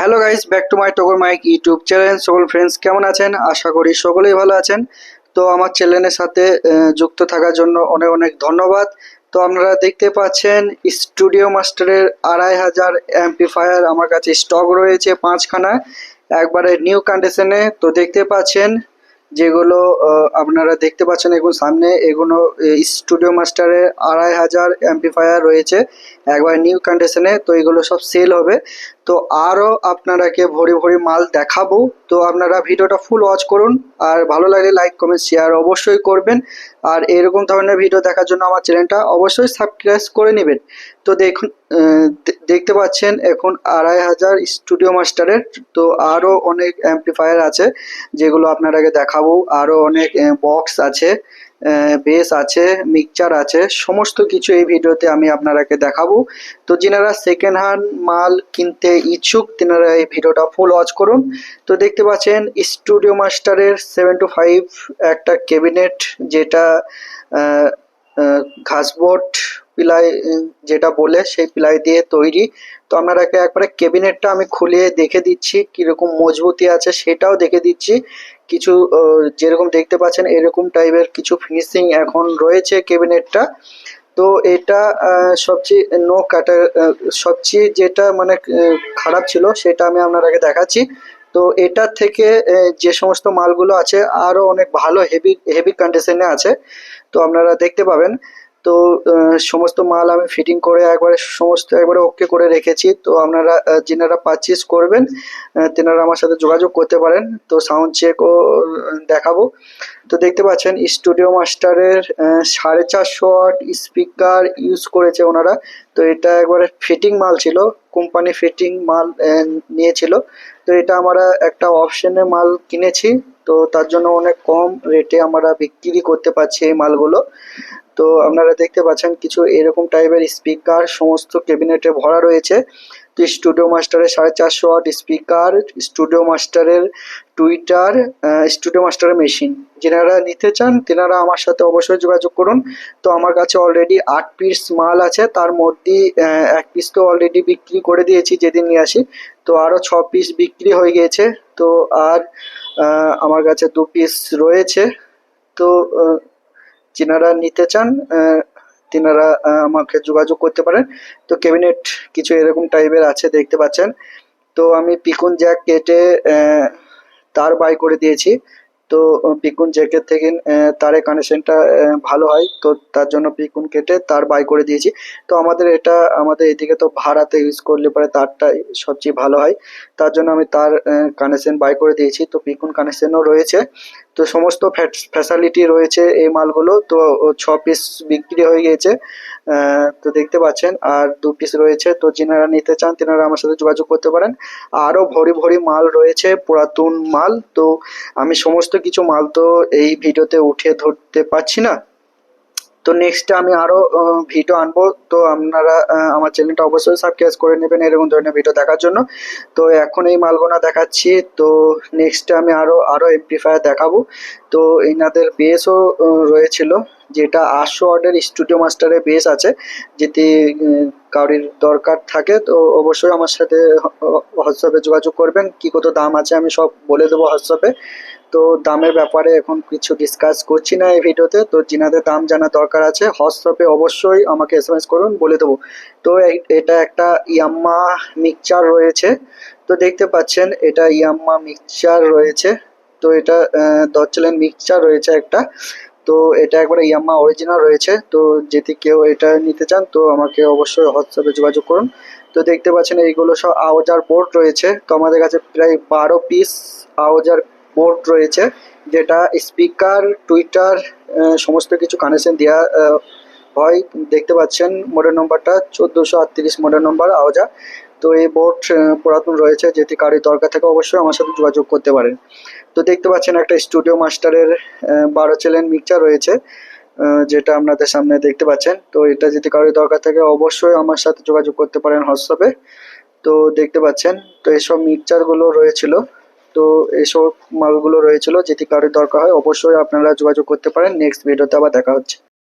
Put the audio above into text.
Hello guys back to my Togor Mike YouTube channel সকল friends কেমন আছেন? আশা করি সকলেই ভালো আছেন। তো আমার চ্যানেলের সাথে যুক্ত থাকার জন্য অনেক অনেক ধন্যবাদ। তো আপনারা দেখতে পাচ্ছেন স্টুডিও মাস্টারের আড়াই হাজার অ্যাম্পিফায়ার আমার কাছে স্টক রয়েছে পাঁচখানা। একবারে নিউ কন্ডিশনে তো দেখতে পাচ্ছেন, যেগুলো আপনারা দেখতে পাচ্ছেন এখন সামনে। এগুলো স্টুডিও মাস্টারের আড়াই হাজার অ্যাম্পিফায়ার রয়েছে। একবার নিউ কন্ডিশনে তো এগুলো সব সেল হবে। তো আরও আপনারাকে ভরি ভরি মাল দেখাবো। তো আপনারা ভিডিওটা ফুল ওয়াচ করুন। আর ভালো লাগলে লাইক কমেন্ট শেয়ার অবশ্যই করবেন। আর এরকম ধরনের ভিডিও দেখার জন্য আমার চ্যানেলটা অবশ্যই সাবস্ক্রাইব করে নেবেন। তো দেখুন দেখতে পাচ্ছেন এখন আড়াই হাজার স্টুডিও মাস্টারের তো আরও অনেক অ্যাম্পলিফায়ার আছে, যেগুলো আপনারাকে দেখাবো। আরও অনেক বক্স আছে। বেস আছে মিক্সচার আছে, সমস্ত কিছু এই ভিডিওতে আমি আপনারাকে দেখাবো। তো যিনারা সেকেন্ড হ্যান্ড মাল কিনতে ইচ্ছুক, তেনারা এই ভিডিওটা ফুল ওয়াচ করুন। তো দেখতে পাচ্ছেন স্টুডিও মাস্টারের সেভেন টু ফাইভ একটা ক্যাবিনেট যেটা ঘাসবোর্ড পিলাই যেটা বলে সেই পিলাই দিয়ে তৈরি। তো আপনারাকে একবারে ক্যাবিনেটটা আমি খুলে দেখে দিচ্ছি, কীরকম মজবুতি আছে সেটাও দেখে দিচ্ছি। কিছু যেরকম দেখতে পাচ্ছেন এরকম টাইপের কিছু ফিনিশিং এখন রয়েছে ক্যাবিনেটটা। তো এটা সবচেয়ে নো কাটা সবচেয়ে যেটা মানে খারাপ ছিল সেটা আমি আপনারাকে দেখাচ্ছি। তো এটা থেকে যে সমস্ত মালগুলো আছে আরও অনেক ভালো হেভি হেভি কন্ডিশনে আছে। তো আপনারা দেখতে পাবেন। তো সমস্ত মাল আমি ফিটিং করে একবারে সমস্ত একবারে ওকে করে রেখেছি। তো আপনারা যিনারা পারচেস করবেন তেনারা আমার সাথে যোগাযোগ করতে পারেন। তো সাউন্ড চেকও দেখাবো। তো দেখতে পাচ্ছেন স্টুডিও মাস্টারের সাড়ে চারশো ওয়াট স্পিকার ইউজ করেছে ওনারা। তো এটা একবারে ফিটিং মাল ছিল কোম্পানি ফিটিং মাল নিয়েছিল। তো এটা আমরা একটা অপশনে মাল কিনেছি। তো তার জন্য অনেক কম রেটে আমরা বিক্রি করতে পারছি এই মালগুলো। তো আপনারা দেখতে পাচ্ছেন কিছু এরকম টাইপের স্পিকার সমস্ত ক্যাবিনেটে ভরা রয়েছে। তো স্টুডিও মাস্টারের সাড়ে চারশো ওয়াট স্পিকার স্টুডিও মাস্টারের টুইটার স্টুডিও মাস্টারের মেশিন যেনারা নিতে চান, তেনারা আমার সাথে অবশ্যই যোগাযোগ করুন। তো আমার কাছে অলরেডি আট পিস মাল আছে, তার মধ্যে এক পিস তো অলরেডি বিক্রি করে দিয়েছি যেদিন নিয়ে আসি। তো আরও ছ পিস বিক্রি হয়ে গিয়েছে তো আর আমার কাছে দু পিস রয়েছে। তো যিনারা নিতে চান তিনারা আমাকে যোগাযোগ করতে পারেন। তো ক্যাবিনেট কিছু এরকম টাইপের আছে, দেখতে পাচ্ছেন। তো আমি পিকুন জ্যাক কেটে তার বাই করে দিয়েছি। তো পিকুন জ্যাকের থেকে তারের কানেকশনটা ভালো হয়। তো তার জন্য পিকুন কেটে তার বাই করে দিয়েছি। তো আমাদের এটা, আমাদের এদিকে তো ভাড়াতে ইউজ করলে পরে তারটা সবচেয়ে ভালো হয়। তার জন্য আমি তার কানেকশন বাই করে দিয়েছি। তো পিকুন কানেকশনও রয়েছে। তো সমস্ত ফ্যাসিলিটি রয়েছে এই মালগুলো। তো ছ পিস বিক্রি হয়ে গিয়েছে তো দেখতে পাচ্ছেন। আর দু পিস রয়েছে। তো যিনারা নিতে চান, তেনারা আমার সাথে যোগাযোগ করতে পারেন। আরও ভরি ভরি মাল রয়েছে, পুরাতন মাল। তো আমি সমস্ত কিছু মাল তো এই ভিডিওতে উঠে ধরতে পারছি না। তো নেক্সট আমি আরও ভিডিও আনব। তো আপনারা আমার চ্যানেলটা অবশ্যই সাবস্ক্রাইব করে নেবেন এরকম ধরনের ভিডিও দেখার জন্য। তো এখন এই মালগোনা দেখাচ্ছি। তো নেক্সট আমি আরও আরও এমপ্লিফায়ার দেখাবো। তো এনাদের বেসও রয়েছিল যেটা আটশো ওয়াটের স্টুডিও মাস্টারের বেস আছে উম, কারোর দরকার থাকে তো অবশ্যই আমার সাথে হোয়াটসঅ্যাপে যোগাযোগ করবেন। কি কত দাম আছে আমি সব বলে দেবো হোয়াটসঅ্যাপে তো দামের ব্যাপারে এখন কিছু ডিসকাস করছি না এই ভিডিওতে। তো যিনাদের দাম জানা দরকার আছে। হোয়াটসঅ্যাপে অবশ্যই আমাকে এস এম এস করুন, বলে দেবো। তো এটা একটা ইয়াম্মা মিক্সচার রয়েছে। তো দেখতে পাচ্ছেন, এটা ইয়াম্মা মিক্সচার রয়েছে। তো এটা চ্যালেন মিক্সচার রয়েছে একটা। তো এটা একবারে ইয়াম্মা অরিজিনাল রয়েছে। তো যদি কেউ এটা নিতে চান, তো আমাকে অবশ্যই হোয়াটসঅ্যাপে যোগাযোগ করুন। তো দেখতে পাচ্ছেন, এইগুলো সব আওজার বোর্ড রয়েছে। তো আমাদের কাছে প্রায় বারো পিস আওজার বোর্ড রয়েছে, যেটা স্পিকার টুইটার সমস্ত কিছু কানেকশন দেওয়া হয়। দেখতে পাচ্ছেন মডেল নম্বরটা চোদ্দোশো আটত্রিশ মডেল নম্বর আওজা। তো এই বোর্ড পুরাতন রয়েছে, যেটি কারোর দরকার থাকে অবশ্যই আমার সাথে যোগাযোগ করতে পারেন। তো দেখতে পাচ্ছেন একটা স্টুডিও মাস্টারের বারো চ্যালেন মিক্সচার রয়েছে যেটা আপনাদের সামনে দেখতে পাচ্ছেন। তো এটা যদি কারোর দরকার থাকে অবশ্যই আমার সাথে যোগাযোগ করতে পারেন হোয়াটসঅ্যাপে। তো দেখতে পাচ্ছেন, তো এইসব মিক্সচারগুলো রয়েছিল। তো এইসব মালগুলো রয়েছিল, যেটি কারোর দরকার হয় অবশ্যই আপনারা যোগাযোগ করতে পারেন। নেক্সট ভিডিওতে আবার দেখা হচ্ছে।